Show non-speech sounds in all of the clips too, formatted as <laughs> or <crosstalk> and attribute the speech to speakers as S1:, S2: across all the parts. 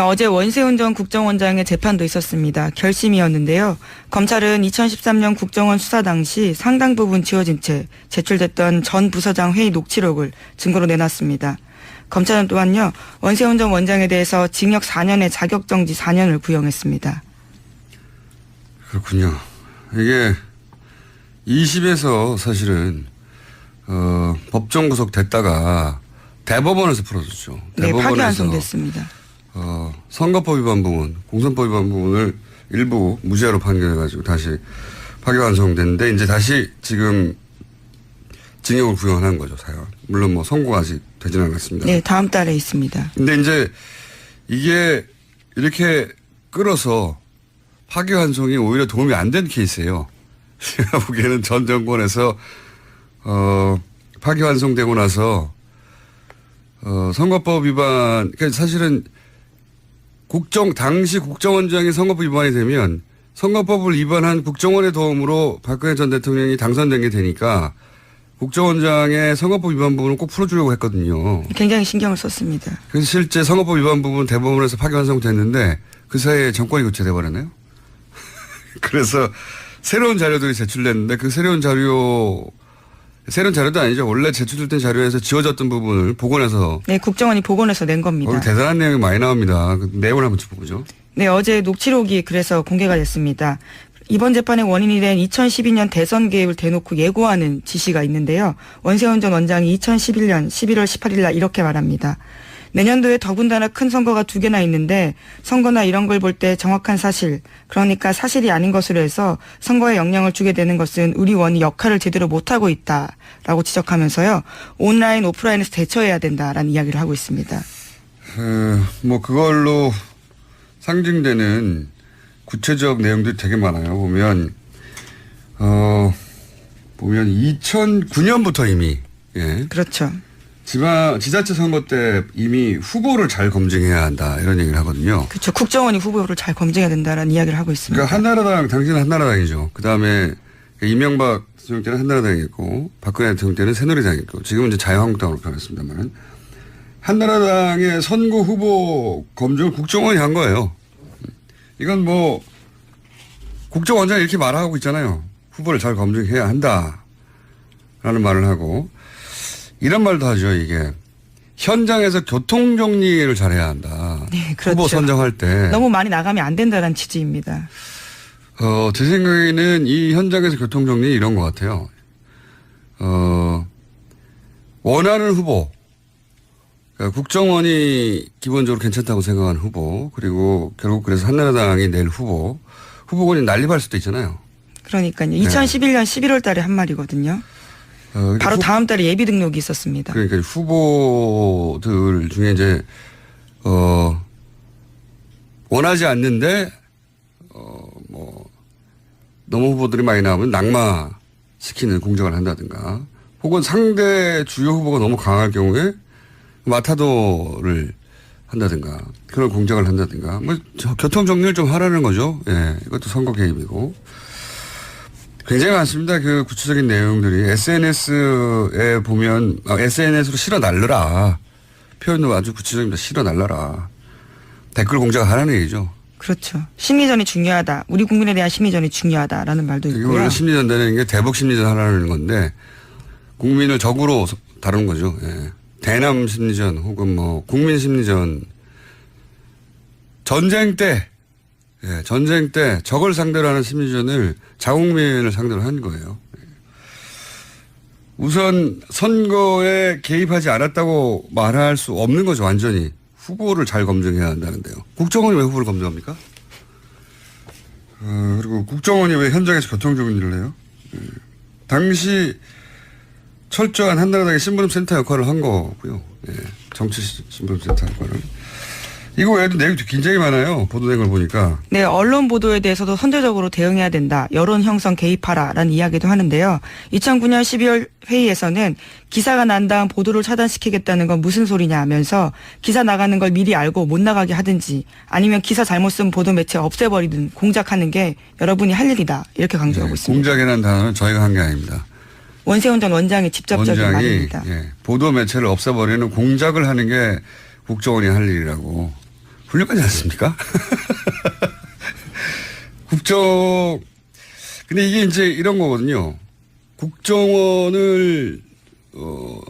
S1: 어제 원세훈 전 국정원장의 재판도 있었습니다. 결심이었는데요. 검찰은 2013년 국정원 수사 당시 상당 부분 지워진 채 제출됐던 전 부서장 회의 녹취록을 증거로 내놨습니다. 검찰은 또한요. 원세훈 전 원장에 대해서 징역 4년에 자격정지 4년을 구형했습니다.
S2: 그렇군요. 이게 20에서 사실은 어, 법정 구속 됐다가 대법원에서 풀어줬죠.
S1: 네, 파기환송됐습니다.
S2: 어, 선거법 위반 부분, 공선법 위반 부분을 일부 무죄로 판결해가지고 다시 파기환송됐는데 이제 다시 지금 징역을 구형한 거죠, 사연. 물론 뭐 선고가 아직 되지는 않았습니다.
S1: 네, 다음 달에 있습니다.
S2: 근데 이제 이게 이렇게 끌어서 파기 환송이 오히려 도움이 안 된 케이스예요. <laughs> 제가 보기에는 전 정권에서 어 파기 환송되고 나서 어 선거법 위반 그러니까 사실은 국정 당시 국정원장이 선거법 위반이 되면 선거법을 위반한 국정원의 도움으로 박근혜 전 대통령이 당선된 게 되니까 국정원장의 선거법 위반 부분을 꼭 풀어주려고 했거든요.
S1: 굉장히 신경을 썼습니다.
S2: 그래서 실제 선거법 위반 부분 대법원에서 파기환송됐는데 그 사이에 정권이 교체돼 버렸네요. <laughs> 그래서 새로운 자료들이 제출됐는데 그 새로운 자료 새로운 자료도 아니죠. 원래 제출됐던 자료에서 지워졌던 부분을 복원해서
S1: 네, 국정원이 복원해서 낸 겁니다.
S2: 대단한 내용이 많이 나옵니다. 그 내용을 한번 짚어보죠.
S1: 네, 어제 녹취록이 그래서 공개가 됐습니다. 이번 재판의 원인이 된 2012년 대선 개입을 대놓고 예고하는 지시가 있는데요. 원세훈 전 원장이 2011년 11월 18일 날 이렇게 말합니다. 내년도에 더군다나 큰 선거가 두 개나 있는데 선거나 이런 걸 볼 때 정확한 사실, 그러니까 사실이 아닌 것으로 해서 선거에 영향을 주게 되는 것은 우리 원이 역할을 제대로 못하고 있다라고 지적하면서요. 온라인, 오프라인에서 대처해야 된다라는 이야기를 하고 있습니다.
S2: 그, 뭐 그걸로 상징되는 구체적 내용들이 되게 많아요. 보면 어 보면 2009년부터 이미 예.
S1: 그렇죠.
S2: 지방 지자체 선거 때 이미 후보를 잘 검증해야 한다 이런 얘기를 하거든요.
S1: 그렇죠. 국정원이 후보를 잘 검증해야 된다라는 이야기를 하고 있습니다.
S2: 그러니까 한나라당 당신은 한나라당이죠. 그 다음에 이명박 대통령 때는 한나라당이었고 박근혜 대통령 때는 새누리당이었고 지금은 이제 자유한국당으로 변했습니다만 한나라당의 선거 후보 검증을 국정원이 한 거예요. 이건 뭐 국정원장이 이렇게 말하고 있잖아요. 후보를 잘 검증해야 한다라는 말을 하고 이런 말도 하죠. 이게 현장에서 교통 정리를 잘해야 한다.
S1: 네, 그렇죠.
S2: 후보 선정할 때
S1: 너무 많이 나가면 안 된다는 취지입니다.
S2: 어, 제 생각에는 이 현장에서 교통 정리 이런 것 같아요. 어, 원하는 후보. 그러니까 국정원이 기본적으로 괜찮다고 생각하는 후보, 그리고 결국 그래서 한나라당이 낼 후보, 후보군이 난립할 수도 있잖아요.
S1: 그러니까요. 2011년 11월 달에 한 말이거든요.
S2: 어,
S1: 바로
S2: 후-
S1: 다음 달에 예비 등록이 있었습니다.
S2: 그러니까 후보들 중에 이제, 어, 원하지 않는데, 어, 뭐, 너무 후보들이 많이 나오면 낙마 시키는 공작을 한다든가, 혹은 상대 주요 후보가 너무 강할 경우에 마타도를 한다든가, 그런 공작을 한다든가, 뭐, 저 교통 정리를 좀 하라는 거죠. 예, 이것도 선거 개입이고. 굉장히 많습니다. 그 구체적인 내용들이 SNS에 보면 SNS로 실어 날르라 표현도 아주 구체적입니다. 실어 날라라 댓글 공작하라는 얘기죠.
S1: 그렇죠. 심리전이 중요하다. 우리 국민에 대한 심리전이 중요하다라는 말도 있고요.
S2: 원래 심리전되는 게 대북 심리전 하라는 건데 국민을 적으로 다루는 거죠. 예. 대남 심리전 혹은 뭐 국민 심리전 전쟁 때 예, 전쟁 때 적을 상대로 하는 심리전을 자국민을 상대로 한 거예요. 예. 우선 선거에 개입하지 않았다고 말할 수 없는 거죠. 완전히 후보를 잘 검증해야 한다는데요. 국정원이 왜 후보를 검증합니까? 어, 그리고 국정원이 왜 현장에서 교통정리를 해요? 예. 당시 철저한 한나라당의 신분센터 역할을 한 거고요. 예. 정치 시- 신분센터 역할을. 이거 외에도 내용이 굉장히 많아요. 보도된 걸 보니까.
S1: 네, 언론 보도에 대해서도 선제적으로 대응해야 된다. 여론 형성 개입하라라는 이야기도 하는데요. 2009년 12월 회의에서는 기사가 난 다음 보도를 차단시키겠다는 건 무슨 소리냐 하면서 기사 나가는 걸 미리 알고 못 나가게 하든지 아니면 기사 잘못 쓴 보도 매체 없애버리든 공작하는 게 여러분이 할 일이다. 이렇게 강조하고
S2: 예.
S1: 있습니다.
S2: 공작이라는 단어는 저희가 한 게 아닙니다.
S1: 원세훈 전 원장의 직접적인
S2: 원장이
S1: 말입니다.
S2: 예, 보도 매체를 없애버리는 공작을 하는 게 국정원이 할 일이라고 훌륭하지 않습니까? <laughs> 국정, 근데 이게 이제 이런 거거든요. 국정원을, 어,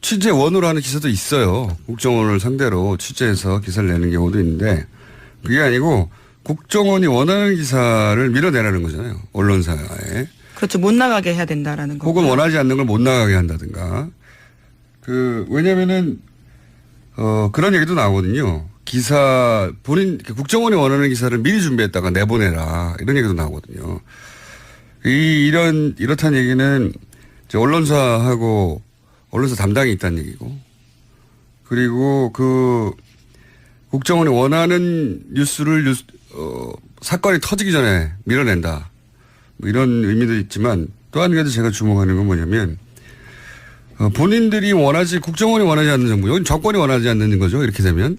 S2: 취재원으로 하는 기사도 있어요. 국정원을 상대로 취재해서 기사를 내는 경우도 있는데, 그게 아니고, 국정원이 원하는 기사를 밀어내라는 거잖아요. 언론사에.
S1: 그렇죠. 못 나가게 해야 된다라는 거.
S2: 혹은 원하지 않는 걸 못 나가게 한다든가. 그, 왜냐면은, 어, 그런 얘기도 나오거든요. 기사, 본인, 국정원이 원하는 기사를 미리 준비했다가 내보내라. 이런 얘기도 나오거든요. 이, 이런, 이렇다는 얘기는 이제 언론사하고 언론사 담당이 있다는 얘기고. 그리고 그 국정원이 원하는 뉴스를 뉴스, 어, 사건이 터지기 전에 밀어낸다. 뭐 이런 의미도 있지만 또 한 가지 제가 주목하는 건 뭐냐면 어, 본인들이 원하지 국정원이 원하지 않는 정부, 여기 정권이 원하지 않는 거죠. 이렇게 되면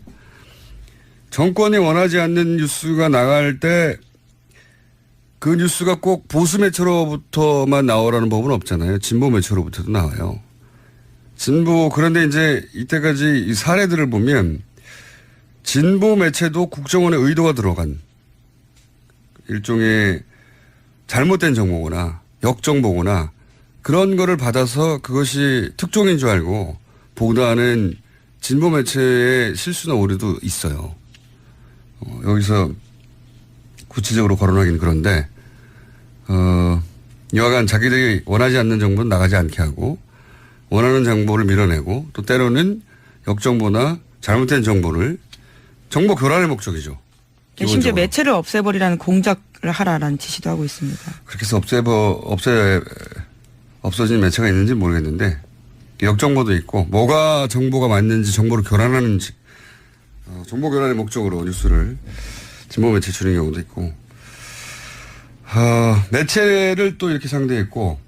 S2: 정권이 원하지 않는 뉴스가 나갈 때 그 뉴스가 꼭 보수 매체로부터만 나오라는 법은 없잖아요. 진보 매체로부터도 나와요. 진보 그런데 이제 이때까지 이 사례들을 보면 진보 매체도 국정원의 의도가 들어간 일종의 잘못된 정보거나 역정보거나 그런 거를 받아서 그것이 특종인 줄 알고 보도하는 진보 매체의 실수나 오류도 있어요. 어, 여기서 구체적으로 거론하기는 그런데 어, 여하간 자기들이 원하지 않는 정보는 나가지 않게 하고 원하는 정보를 밀어내고 또 때로는 역정보나 잘못된 정보를 정보 교란의 목적이죠.
S1: 네, 심지어
S2: 기본적으로.
S1: 매체를 없애버리라는 공작을 하라라는 지시도 하고 있습니다.
S2: 그렇게 해서 없애버, 없애, 없어진 매체가 있는지 모르겠는데, 역정보도 있고, 뭐가 정보가 맞는지 정보를 교란하는 지, 어, 정보 교란의 목적으로 뉴스를 진보 매체 주는 경우도 있고, 어, 매체를 또 이렇게 상대했고,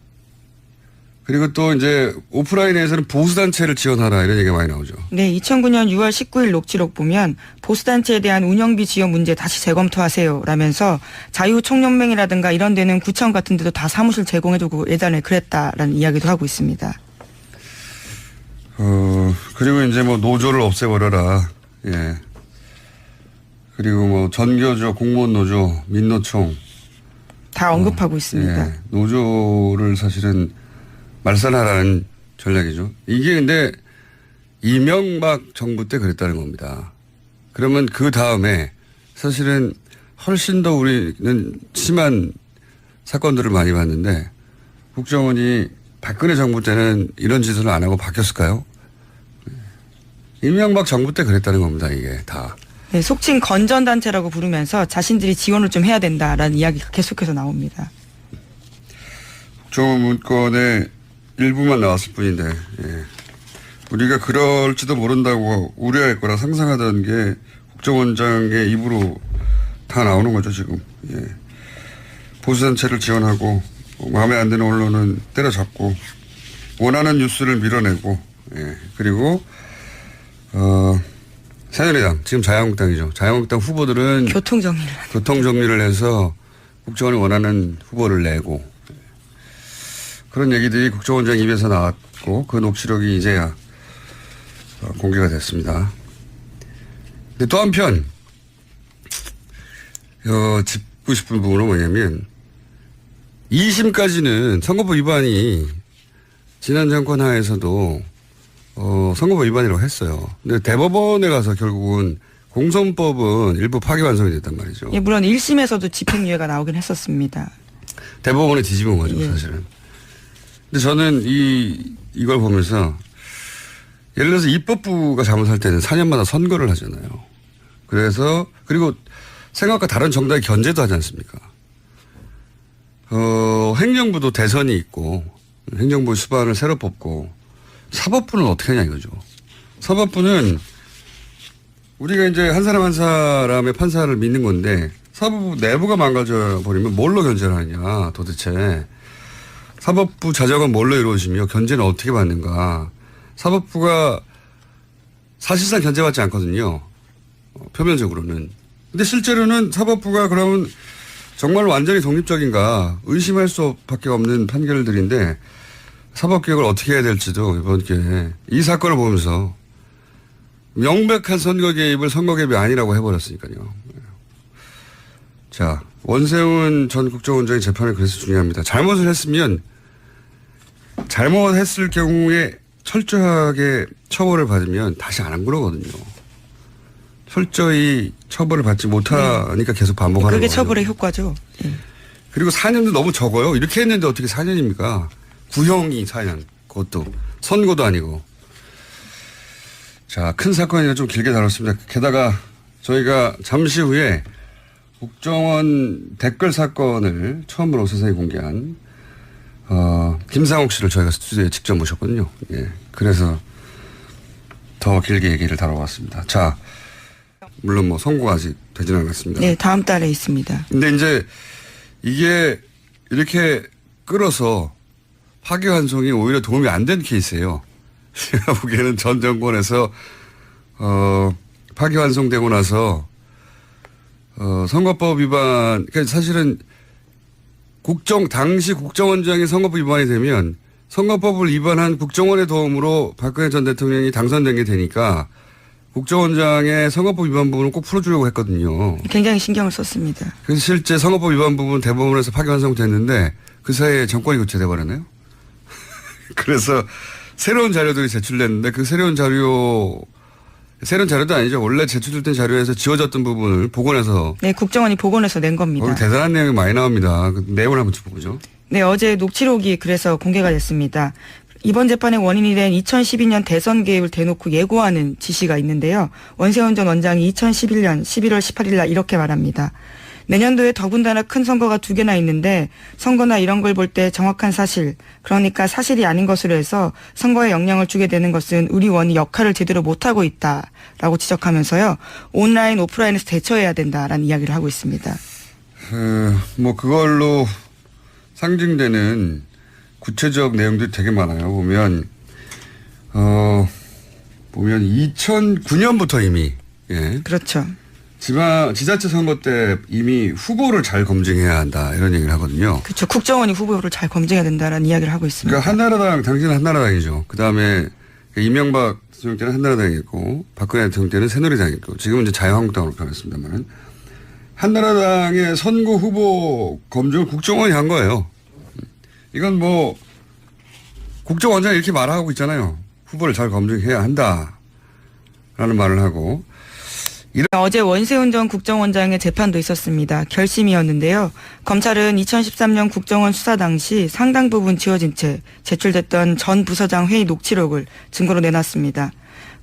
S2: 그리고 또 이제 오프라인에서는 보수단체를 지원하라 이런 얘기가 많이 나오죠.
S1: 네, 2009년 6월 19일 녹취록 보면 보수단체에 대한 운영비 지원 문제 다시 재검토하세요. 라면서 자유총연맹이라든가 이런 데는 구청 같은 데도 다 사무실 제공해주고 예전에 그랬다라는 이야기도 하고 있습니다.
S2: 어, 그리고 이제 뭐 노조를 없애버려라. 예. 그리고 뭐 전교조, 공무원 노조, 민노총.
S1: 다 언급하고 있습니다.
S2: 예. 노조를 사실은 말살하라는 전략이죠. 이게 근데 이명박 정부 때 그랬다는 겁니다. 그러면 그 다음에 사실은 훨씬 더 우리는 심한 사건들을 많이 봤는데 국정원이 박근혜 정부 때는 이런 짓을 안 하고 바뀌었을까요? 이명박 정부 때 그랬다는 겁니다. 이게 다.
S1: 네, 속칭 건전단체라고 부르면서 자신들이 지원을 좀 해야 된다라는 이야기가 계속해서 나옵니다.
S2: 국정원 문건의 일부만 나왔을 뿐인데 예. 우리가 그럴지도 모른다고 우려할 거라 상상하던 게 국정원장의 입으로 다 나오는 거죠 지금. 예. 보수단체를 지원하고 마음에 안 드는 언론은 때려잡고 원하는 뉴스를 밀어내고 예. 그리고 어, 새누리당 지금 자유한국당이죠. 자유한국당 후보들은
S1: 교통 정리를.
S2: 교통 정리를 해서 국정원이 원하는 후보를 내고 그런 얘기들이 국정원장 입에서 나왔고 그 녹취록이 이제야 어, 공개가 됐습니다. 근데 또 한편 어, 짚고 싶은 부분은 뭐냐면 2심까지는 선거법 위반이 지난 정권 하에서도 어, 선거법 위반이라고 했어요. 근데 대법원에 가서 결국은 공선법은 일부 파기완성이 됐단 말이죠.
S1: 예, 물론 1심에서도 집행유예가 나오긴 했었습니다.
S2: 대법원에 뒤집은 거죠,
S1: 예.
S2: 사실은. 근데 저는 이, 이걸 보면서 예를 들어서 입법부가 잘못할 때는 4년마다 선거를 하잖아요. 그래서, 그리고 생각과 다른 정당의 견제도 하지 않습니까? 어, 행정부도 대선이 있고, 행정부 수반을 새로 뽑고, 사법부는 어떻게 하냐 이거죠. 사법부는 우리가 이제 한 사람 한 사람의 판사를 믿는 건데 사법부 내부가 망가져 버리면 뭘로 견제를 하느냐 도대체. 사법부 자적은 뭘로 이루어지며 견제는 어떻게 받는가. 사법부가 사실상 견제받지 않거든요. 어, 표면적으로는. 근데 실제로는 사법부가 그러면 정말 완전히 독립적인가 의심할 수밖에 없는 판결들인데 사법개혁을 어떻게 해야 될지도 이번 기회에 이 사건을 보면서 명백한 선거 개입을 선거 개입이 아니라고 해버렸으니까요. 자, 원세훈 전 국정원장의 재판이 그래서 중요합니다. 잘못을 했으면 잘못했을 경우에 철저하게 처벌을 받으면 다시 안 한 거거든요. 철저히 처벌을 받지 못하니까 계속 반복하는
S1: 그게
S2: 거예요.
S1: 처벌의 효과죠. 예.
S2: 그리고 4년도 너무 적어요. 이렇게 했는데 어떻게 4년입니까? 구형이 4년. 그것도 선고도 아니고. 자, 큰 사건이라 좀 길게 다뤘습니다. 게다가 저희가 잠시 후에 국정원 댓글 사건을 처음으로 세상에 공개한 어, 김상옥 씨를 저희가 스튜디오에 직접 모셨거든요. 예. 그래서 더 길게 얘기를 다뤄봤습니다. 자, 물론 뭐 선고가 아직 되지는 않았습니다.
S1: 네, 다음 달에 있습니다.
S2: 근데 이제 이게 이렇게 끌어서 파기환송이 오히려 도움이 안 된 케이스예요. <laughs> 제가 보기에는 전 정권에서 어 파기환송되고 나서 어 선거법 위반 그러니까 사실은 국정 당시 국정원장이 선거법 위반이 되면 선거법을 위반한 국정원의 도움으로 박근혜 전 대통령이 당선된 게 되니까 국정원장의 선거법 위반 부분을 꼭 풀어주려고 했거든요.
S1: 굉장히 신경을 썼습니다.
S2: 그래서 실제 선거법 위반 부분 대법원에서 파기환송 됐는데 그 사이에 정권이 교체돼 버렸네요. 그래서 새로운 자료들이 제출됐는데 그 새로운 자료 새로운 자료도 아니죠. 원래 제출됐던 자료에서 지워졌던 부분을 복원해서
S1: 네, 국정원이 복원해서 낸 겁니다.
S2: 오늘 대단한 내용이 많이 나옵니다. 그 내용을 한번 짚어보죠.
S1: 네, 어제 녹취록이 그래서 공개가 됐습니다. 이번 재판의 원인이 된 2012년 대선 개입을 대놓고 예고하는 지시가 있는데요. 원세훈 전 원장이 2011년 11월 18일 날 이렇게 말합니다. 내년도에 더군다나 큰 선거가 두 개나 있는데 선거나 이런 걸 볼 때 정확한 사실, 그러니까 사실이 아닌 것으로 해서 선거에 영향을 주게 되는 것은 우리 원이 역할을 제대로 못하고 있다라고 지적하면서요. 온라인, 오프라인에서 대처해야 된다라는 이야기를 하고 있습니다.
S2: 그, 뭐 그걸로 상징되는 구체적 내용들이 되게 많아요. 보면 어 보면 2009년부터 이미 예.
S1: 그렇죠.
S2: 지방 지자체 선거 때 이미 후보를 잘 검증해야 한다 이런 얘기를 하거든요.
S1: 그렇죠. 국정원이 후보를 잘 검증해야 된다라는 이야기를 하고 있습니다.
S2: 그러니까 한나라당 당신은 한나라당이죠. 그 다음에 이명박 대통령 때는 한나라당이었고 박근혜 대통령 때는 새누리당이었고 지금은 이제 자유한국당으로 변했습니다만 한나라당의 선거 후보 검증을 국정원이 한 거예요. 이건 뭐 국정원장이 이렇게 말하고 있잖아요. 후보를 잘 검증해야 한다라는 말을 하고
S1: 어제 원세훈 전 국정원장의 재판도 있었습니다. 결심이었는데요. 검찰은 2013년 국정원 수사 당시 상당 부분 지워진 채 제출됐던 전 부서장 회의 녹취록을 증거로 내놨습니다.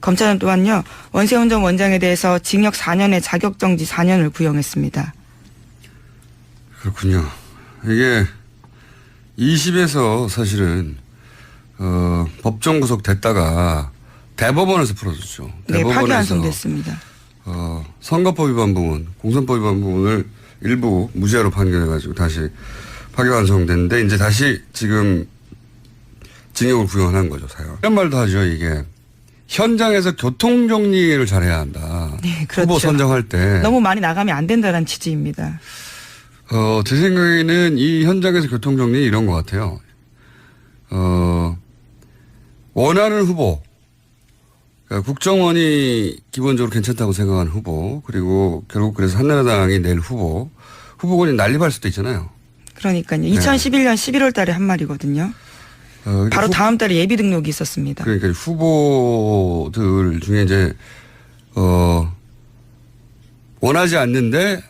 S1: 검찰은 또한요. 원세훈 전 원장에 대해서 징역 4년에 자격정지 4년을 구형했습니다.
S2: 그렇군요. 이게 20에서 사실은 어, 법정 구속됐다가 대법원에서 풀어줬죠.
S1: 네,
S2: 대법원에서
S1: 파기환송됐습니다.
S2: 어, 선거법 위반 부분, 공선법 위반 부분을 일부 무죄로 판결해가지고 다시 파기환송됐는데 이제 다시 지금 징역을 구형한 거죠, 사형. 이런 말도 하죠, 이게. 현장에서 교통 정리를 잘해야 한다.
S1: 네, 그렇죠.
S2: 후보 선정할 때.
S1: 너무 많이 나가면 안 된다는 취지입니다.
S2: 어, 제 생각에는 이 현장에서 교통 정리 이런 것 같아요. 어, 원하는 후보. 그러니까 국정원이 기본적으로 괜찮다고 생각하는 후보. 그리고 결국 그래서 한나라당이 낼 후보. 후보군이 난립할 수도 있잖아요.
S1: 그러니까요. 2011년 11월 달에 한 말이거든요.
S2: 어,
S1: 바로
S2: 후-
S1: 다음 달에 예비 등록이 있었습니다.
S2: 그러니까 후보들 중에 이제, 어, 원하지 않는데